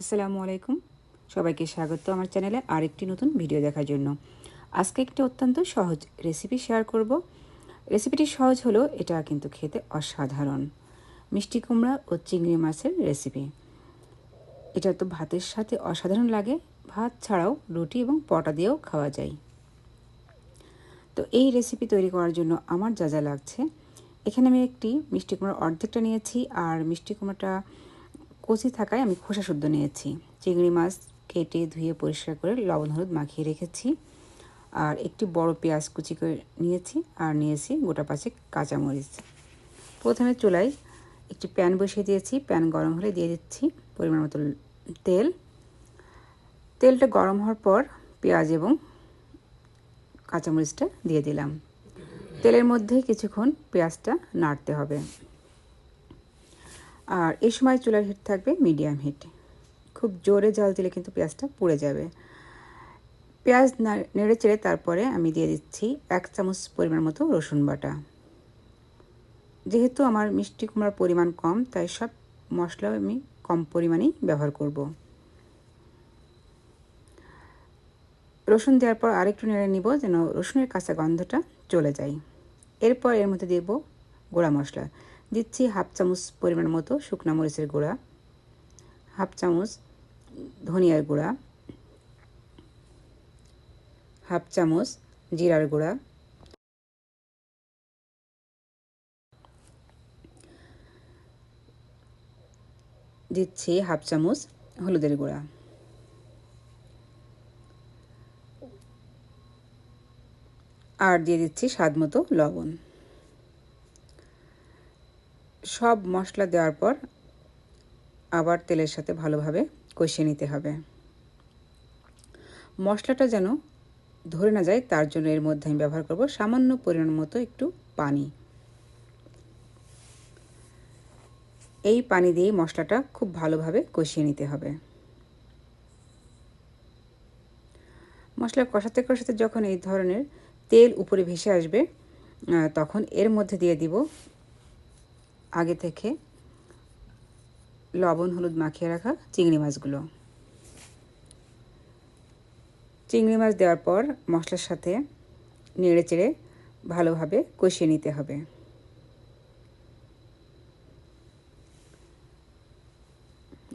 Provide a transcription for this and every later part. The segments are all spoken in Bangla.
আসসালামু আলাইকুম। সবাইকে স্বাগত আমার চ্যানেলে আরেকটি নতুন ভিডিও দেখার জন্য। আজকে একটি অত্যন্ত সহজ রেসিপি শেয়ার করব। রেসিপিটি সহজ হলো এটা কিন্তু খেতে অসাধারণ। মিষ্টি কুমড়া ও চিংড়ি মাছের রেসিপি এটা তো ভাতের সাথে অসাধারণ লাগে। ভাত ছাড়াও রুটি এবং পটা দিয়েও খাওয়া যায়। তো এই রেসিপি তৈরি করার জন্য আমার যা যা লাগছে। এখানে আমি একটি মিষ্টি কুমড়ার অর্ধেকটা নিয়েছি আর মিষ্টি কুমড়াটা কচি থাকায় আমি খোসা শুদ্ধ নিয়েছি। চিংড়ি মাছ কেটে ধুয়ে পরিষ্কার করে লবণ, হলুদ মাখিয়ে রেখেছি। আর একটি বড় পেঁয়াজ কুচি করে নিয়েছি আর নিয়েছি গোটা পাঁচেক কাঁচামরিচ। প্রথমে চুলায় একটি প্যান বসিয়ে দিয়েছি। প্যান গরম হলে দিয়ে দিচ্ছি পরিমাণ মতো তেল। তেলটা গরম হওয়ার পর পেঁয়াজ এবং কাঁচামরিচটা দিয়ে দিলাম। তেলের মধ্যে কিছুক্ষণ পেঁয়াজটা নাড়তে হবে। আর এই সময় চুলার হিট থাকবে মিডিয়াম হিট খুব জোরে জাল দিলে কিন্তু পেঁয়াজটা পুড়ে যাবে। পেঁয়াজ নেড়ে চেড়ে তারপরে আমি দিয়ে দিচ্ছি এক চামচ পরিমাণ মতো রসুন বাটা। যেহেতু আমার মিষ্টি কুমড়ার পরিমাণ কম, তাই সব মশলা আমি কম পরিমাণেই ব্যবহার করব। রসুন দেওয়ার পর আরেকটু নেড়ে নিব যেন রসুনের কাঁচা গন্ধটা চলে যায়। এরপর এর মধ্যে দেব গোড়া মশলা। দিচ্ছি হাফ চামচ পরিমাণ মতো শুকনা মরিচের গুঁড়া, হাফ চামচ ধনিয়ার গুঁড়া, হাফ চামচ জিরার গুঁড়া, দিচ্ছি হাফ চামচ হলুদের গুঁড়া। আর দিয়ে দিচ্ছি স্বাদ মতো লবণ। সব মশলা দেওয়ার পর আবার তেলের সাথে ভালোভাবে কষিয়ে নিতে হবে। মশলাটা যেন ধরে না যায়, তার জন্য এর মধ্যে আমি ব্যবহার করব সামান্য পরিমাণ মতো একটু পানি। এই পানি দিয়েই মশলাটা খুব ভালোভাবে কষিয়ে নিতে হবে। মশলা কষাতে কষাতে যখন এই ধরনের তেল উপরে ভেসে আসবে তখন এর মধ্যে দিয়ে দিব আগে থেকে লবণ, হলুদ মাখিয়ে রাখা চিংড়ি মাছগুলো। চিংড়ি মাছ দেওয়ার পর মশলার সাথে নেড়ে চেড়ে ভালোভাবে কষিয়ে নিতে হবে।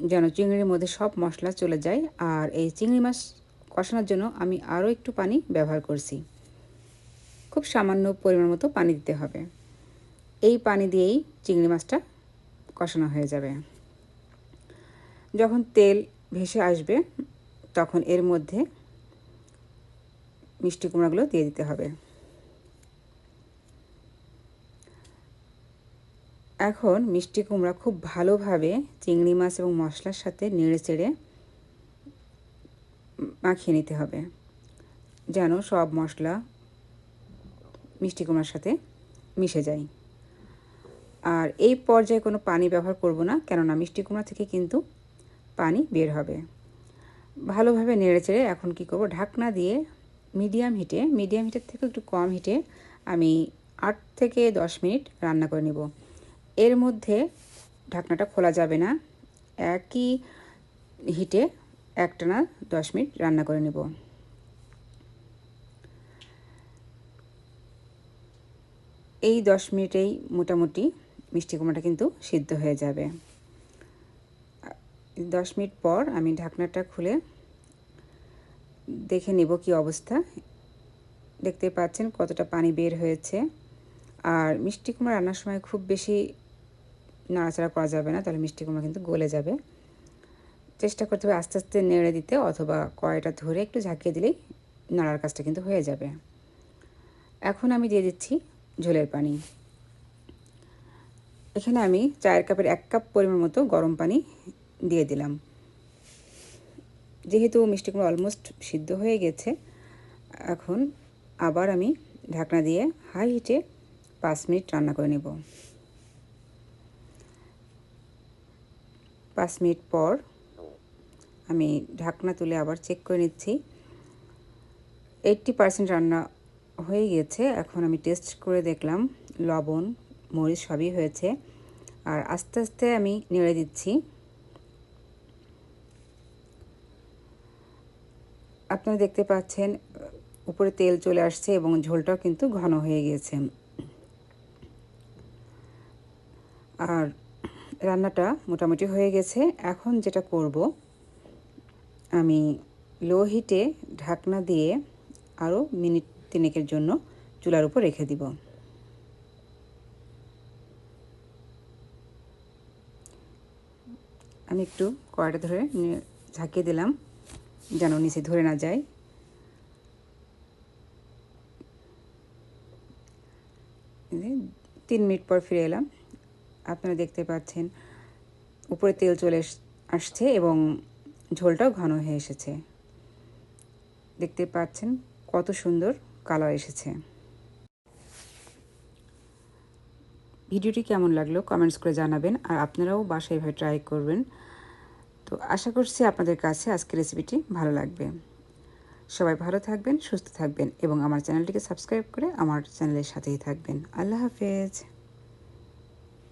যেন চিংড়ির মধ্যে সব মশলা চলে যায়। আর এই চিংড়ি মাছ কষানোর জন্য আমি আরও একটু পানি ব্যবহার করছি। খুব সামান্য পরিমাণ মতো পানি দিতে হবে। এই পানি দিয়েই চিংড়ি মাছটা কষানো হয়ে যাবে। যখন তেল ভেসে আসবে, তখন এর মধ্যে মিষ্টি কুমড়াগুলো দিয়ে দিতে হবে। এখন মিষ্টি কুমড়া খুব ভালোভাবে চিংড়ি মাছ এবং মশলার সাথে নেড়ে চেড়ে মাখিয়ে নিতে হবে, যেন সব মশলা মিষ্টি কুমড়ার সাথে মিশে যায়। আর এই পর্যায়ে কোনো পানি ব্যবহার করব না, কেননা মিষ্টি কুমড়া থেকে কিন্তু পানি বের হবে। ভালোভাবে নেড়ে চেড়ে এখন কি করব, ঢাকনা দিয়ে মিডিয়াম হিটে, মিডিয়াম হিটের থেকে একটু কম হিটে আমি আট থেকে দশ মিনিট রান্না করে নেব। এর মধ্যে ঢাকনাটা খোলা যাবে না, একই হিটে একটানা দশ মিনিট রান্না করে নেব। এই দশ মিনিটেই মোটামুটি মিষ্টি কুমড়াটা কিন্তু সিদ্ধ হয়ে যাবে। দশ মিনিট পর আমি ঢাকনাটা খুলে দেখে নেব কি অবস্থা। দেখতে পাচ্ছেন কতটা পানি বের হয়েছে। আর মিষ্টি কুমড়া রান্নার সময় খুব বেশি নাড়াচাড়া করা যাবে না, তাহলে মিষ্টি কুমড়া কিন্তু গলে যাবে। চেষ্টা করতে হবে আস্তে আস্তে নেড়ে দিতে, অথবা কড়াইটা ধরে একটু ঝাঁকিয়ে দিলেই নাড়ার কাজটা কিন্তু হয়ে যাবে। এখন আমি দিয়ে দিচ্ছি ঝোলের পানি। এখানে আমি চায়ের কাপের এক কাপ পরিমাণ মতো গরম পানি দিয়ে দিলাম। যেহেতু মিষ্টি কুমড়ো অলমোস্ট সিদ্ধ হয়ে গেছে, এখন আবার আমি ঢাকনা দিয়ে হাই হিটে পাঁচ মিনিট রান্না করে নেব। পাঁচ মিনিট পর আমি ঢাকনা তুলে আবার চেক করে নিচ্ছি। এইটটি পারসেন্ট রান্না হয়ে গেছে, এখন আমি টেস্ট করে দেখলাম লবণ মরিচ সবই হয়েছে। আর আস্তে আস্তে আমি নেড়ে দিচ্ছি। আপনারা দেখতে পাচ্ছেন, উপরে তেল চলে আসছে এবং ঝোলটাও কিন্তু ঘন হয়ে গিয়েছে। আর রান্নাটা মোটামুটি হয়ে গেছে। এখন যেটা করব, আমি লো হিটে ঢাকনা দিয়ে আরও মিনিট তিনেকের জন্য চুলার উপর রেখে দিব। আমি একটু কড়াইটা ধরে ঝাঁকিয়ে দিলাম, যেন নিচে ধরে না যায়। তিন মিনিট পর ফিরে এলাম। আপনারা দেখতে পাচ্ছেন, উপরে তেল চলে আসছে এবং ঝোলটাও ঘন হয়ে এসেছে। দেখতে পাচ্ছেন কত সুন্দর কালার এসেছে। ভিডিওটি কেমন লাগল কমেন্টস করে জানাবেন, আর আপনারাও বাসায় এভাবে ট্রাই করবেন। তো আশা করছি আপনাদের কাছে আজকের রেসিপিটি ভালো লাগবে। সবাই ভালো থাকবেন, সুস্থ থাকবেন এবং আমার চ্যানেলটিকে সাবস্ক্রাইব করে আমার চ্যানেলের সাথেই থাকবেন। আল্লাহ হাফেজ।